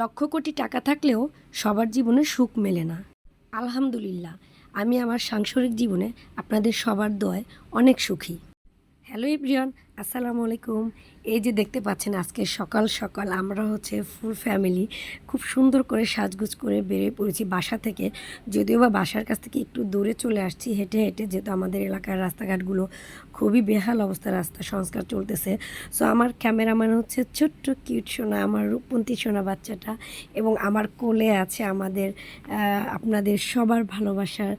লক্ষ কোটি টাকা থাকলেও সবার জীবনে সুখ মেলে না। আলহামদুলিল্লাহ, আমি আমার সাংসারিক জীবনে আপনাদের সবার দয় অনেক সুখী। হ্যালো এভরিওয়ান আসসালামু আলাইকুম। এই যে দেখতে পাচ্ছেন আজকে সকাল সকাল আমরা হচ্ছে ফুল ফ্যামিলি খুব সুন্দর করে সাজগুজ করে বেরিয়ে পড়েছি বাসা থেকে। যদিও বা বাসার কাছ থেকে একটু দূরে চলে আসছি হেঁটে হেঁটে, যেহেতু আমাদের এলাকার রাস্তাঘাটগুলো খুবই বেহাল অবস্থা, রাস্তা সংস্কার চলতেছে। সো আমার ক্যামেরাম্যান হচ্ছে ছোট্ট কিউট সোনা, আমার রূপন্তী সোনা বাচ্চাটা এবং আমার কোলে আছে আমাদের আপনাদের সবার ভালোবাসার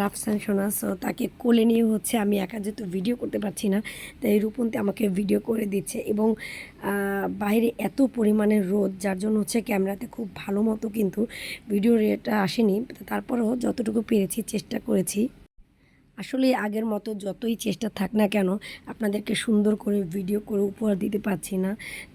রাফসান সোনা। সো তাকে কোলে নিয়ে হচ্ছে আমি একা যেহেতু ভিডিও করতে পারছি না, তাই রূপন্তী আমাকে ভিডিও করে দিচ্ছে এবং বাইরে এত পরিমাণে রোদ, যার জন্য হচ্ছে ক্যামেরাতে খুব ভালো মতো কিন্তু ভিডিও রেটা আসেনি। তারপরেও যতটুকু পেরেছি, চেষ্টা করেছি। আসলে আগের মতো যতই চেষ্টা থাক না কেন, আপনাদেরকে সুন্দর করে ভিডিও করে উপহার দিতে পারছি না।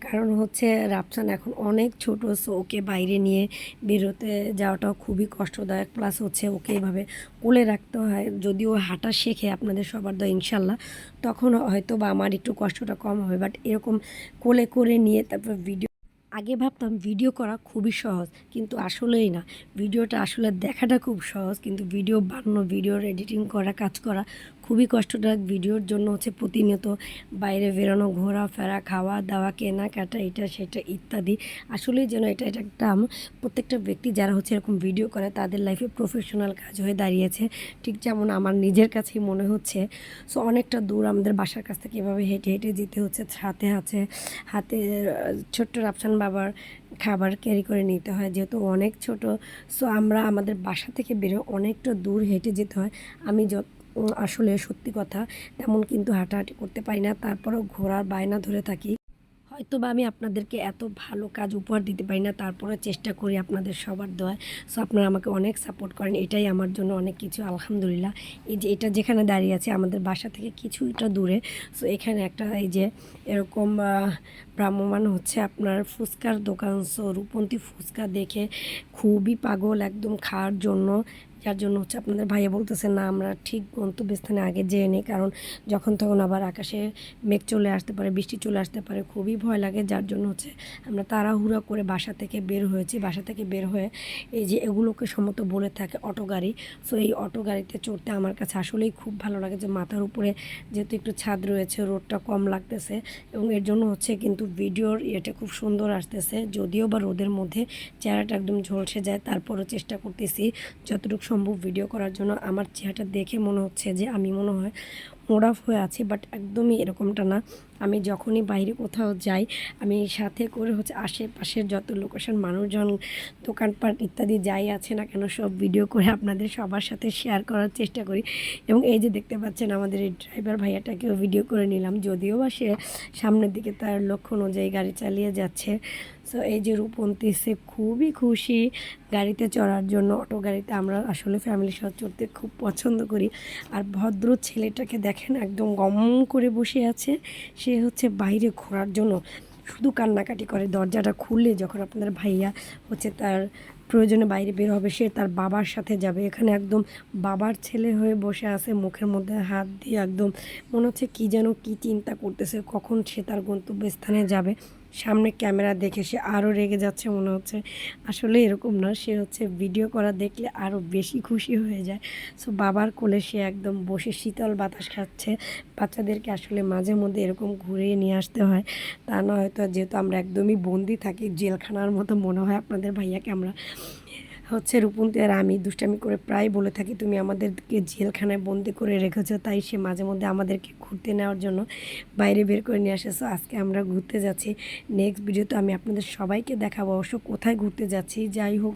কারণ হচ্ছে রাফসান এখন অনেক ছোট সো ওকে বাইরে নিয়ে বেরোতে যাওয়াটাও খুবই কষ্টদায়ক। প্লাস হচ্ছে ওকে এভাবে কোলে রাখতে হয়, যদিও হাঁটা শেখে আপনাদের সবার দয়, ইনশাল্লাহ। তখন হয়তো বা আমার একটু কষ্টটা কম হবে বাট এরকম কোলে করে নিয়ে তারপর ভিডিও আগে ভাবতাম ভিডিও করা খুবই সহজ, কিন্তু আসলেই না। ভিডিওটা আসলে দেখাটা খুব সহজ, কিন্তু ভিডিও বানানো ভিডিওর এডিটিং করা, কাজ করা খুবই কষ্টদায়ক ভিডিওর জন্য হচ্ছে প্রতিনিয়ত বাইরে বেরোনো, ঘোরাফেরা খাওয়া দাওয়া কেনাকাটা, এটা, সেটা ইত্যাদি। আসলেই যেন এটা এটা একটা প্রত্যেকটা ব্যক্তি যারা হচ্ছে এরকম ভিডিও করে, তাদের লাইফে প্রফেশনাল কাজ হয়ে দাঁড়িয়েছে। ঠিক যেমন আমার নিজের কাছেই মনে হচ্ছে। সো অনেকটা দূর আমাদের বাসার কাছ থেকে এভাবে হেঁটে হেঁটে যেতে হচ্ছে। হাতে আছে হাতে ছোট্ট রাফসান বাবার খাবার ক্যারি করে নিতে হয়, যেহেতু অনেক ছোট। সো আমরা আমাদের বাসা থেকে বেরো অনেকটা দূর হেঁটে যেতে হয়। আমি যত আসলে সত্যি কথা, তেমন কিন্তু হাঁটাহাঁটি করতে পারি না, তারপরেও ঘোরার বায়না ধরে থাকি। হয়তো বা আমি আপনাদেরকে এত ভালো কাজ উপহার দিতে পারি না তারপরে চেষ্টা করি আপনাদের সবার দয় সো আপনারা আমাকে অনেক সাপোর্ট করেন, এটাই আমার জন্য অনেক কিছু, আলহামদুলিল্লাহ। এই যে এটা যেখানে দাঁড়িয়ে আছে, আমাদের বাসা থেকে কিছুটা দূরে। সো এখানে একটা এই যে এরকম ভ্রাম্যমান হচ্ছে আপনার ফুচকার দোকান। সো রূপন্তী ফুচকা দেখে খুবই পাগল, একদম খাওয়ার জন্য যার জন্য হচ্ছে আপনাদের ভাইয়া বলতেছে, না, আমরা ঠিক গন্তব্যস্থানে আগে যেয়ে নিই। কারণ যখন তখন আবার আকাশে মেঘ চলে আসতে পারে, বৃষ্টি চলে আসতে পারে, খুবই ভয় লাগে। যার জন্য হচ্ছে আমরা তাড়াহুড়া করে বাসা থেকে বের হয়েছি। বাসা থেকে বের হয়ে এই যে এগুলোকে সম্মত বলে থাকে অটো গাড়ি। সো এই অটো গাড়িতে চড়তে আমার কাছে আসলেই খুব ভালো লাগে যে মাথার উপরে যেহেতু একটু ছাদ রয়েছে, রোদটা কম লাগতেছে এবং এর জন্য হচ্ছে কিন্তু ভিডিওর এটা খুব সুন্দর আসতেছে। যদিও বা রোদের মধ্যে চেহারাটা একদম ঝলসে যায়, তারপরও চেষ্টা করতেছি যতটুকু সম্ভব ভিডিও করার জন্য আমার চেহারাটা দেখে মনে হচ্ছে যে আমি মনে হয় মোড়াফ হয়ে আছি বাট একদমই এরকমটা না। আমি যখনই বাইরে কোথাও যাই, আমি সাথে করে হচ্ছে আশেপাশের যত লোকেশন মানুষজন, দোকানপাট ইত্যাদি যাই আছে না কেন, সব ভিডিও করে আপনাদের সবার সাথে শেয়ার করার চেষ্টা করি। এবং এই যে দেখতে পাচ্ছেন আমাদের এই ড্রাইভার ভাইয়াটাকেও ভিডিও করে নিলাম, যদিও বা সে সামনের দিকে তার লক্ষ্য অনুযায়ী গাড়ি চালিয়ে যাচ্ছে। সো এই যে রূপন্তী সে খুবই খুশি গাড়িতে চড়ার জন্য, অটো গাড়িতে আমরা আসলে ফ্যামিলি সহ চড়তে খুব পছন্দ করি। আর ভদ্র ছেলেটাকে দেখেন একদম গম করে বসে আছে সে হচ্ছে বাইরে ঘোরার জন্য শুধু কান্নাকাটি করে। দরজাটা খুললে যখন আপনার ভাইয়া হচ্ছে তার প্রয়োজনে বাইরে বের হবে, সে তার বাবার সাথে যাবে। এখানে একদম বাবার ছেলে হয়ে বসে আছে, মুখের মধ্যে হাত দিয়ে একদম মনে হচ্ছে কী যেন কী চিন্তা করতেছে, কখন সে তার গন্তব্যস্থানে যাবে। সামনে ক্যামেরা দেখে সে আরও রেগে যাচ্ছে মনে হচ্ছে। আসলে এরকম না, সে হচ্ছে ভিডিও করা দেখলে আরও বেশি খুশি হয়ে যায়। সো বাবার কোলে সে একদম বসে শীতল বাতাস খাচ্ছে। বাচ্চাদেরকে আসলে মাঝে মধ্যে এরকম ঘুরিয়ে নিয়ে আসতে হয়। তা না হয়তো যেহেতু আমরা একদমই বন্দি থাকি, জেলখানার মতো মনে হয় আপনাদের ভাইয়াকে আমরা। হচ্ছে রূপন্তী, আর আমি দুষ্টামি করে প্রায় বলে থাকি, তুমি আমাদেরকে জেলখানায় বন্দি করে রেখেছো, তাই সে মাঝে মধ্যে আমাদেরকে ঘুরতে নেওয়ার জন্য বাইরে বের করে নিয়ে আসে। আজকে আমরা ঘুরতে যাচ্ছি। নেক্সট ভিডিওতে আমি আপনাদের সবাইকে দেখাবো, অবশ্য কোথায় ঘুরতে যাচ্ছি। যাই হোক,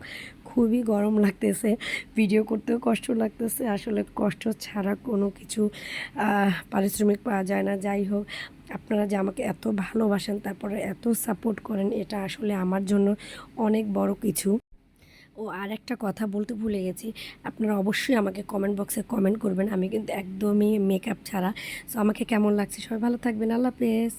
খুবই গরম লাগতেছে ভিডিও করতেও কষ্ট লাগতেছে। আসলে কষ্ট ছাড়া কোনো কিছু পারিশ্রমিক পাওয়া যায় না। যাই হোক, আপনারা যে আমাকে এত ভালোবাসেন, তারপরে এত সাপোর্ট করেন, এটা আসলে আমার জন্য অনেক বড় কিছু। ও আর একটা কথা বলতে ভুলে গেছি। আপনারা অবশ্যই আমাকে কমেন্ট বক্সে কমেন্ট করবেন। আমি কিন্তু একদমই মেকআপ ছাড়া। সো আমাকে কেমন লাগছে? সবাই ভালো থাকবেন। আল্লাহ হাফেজ।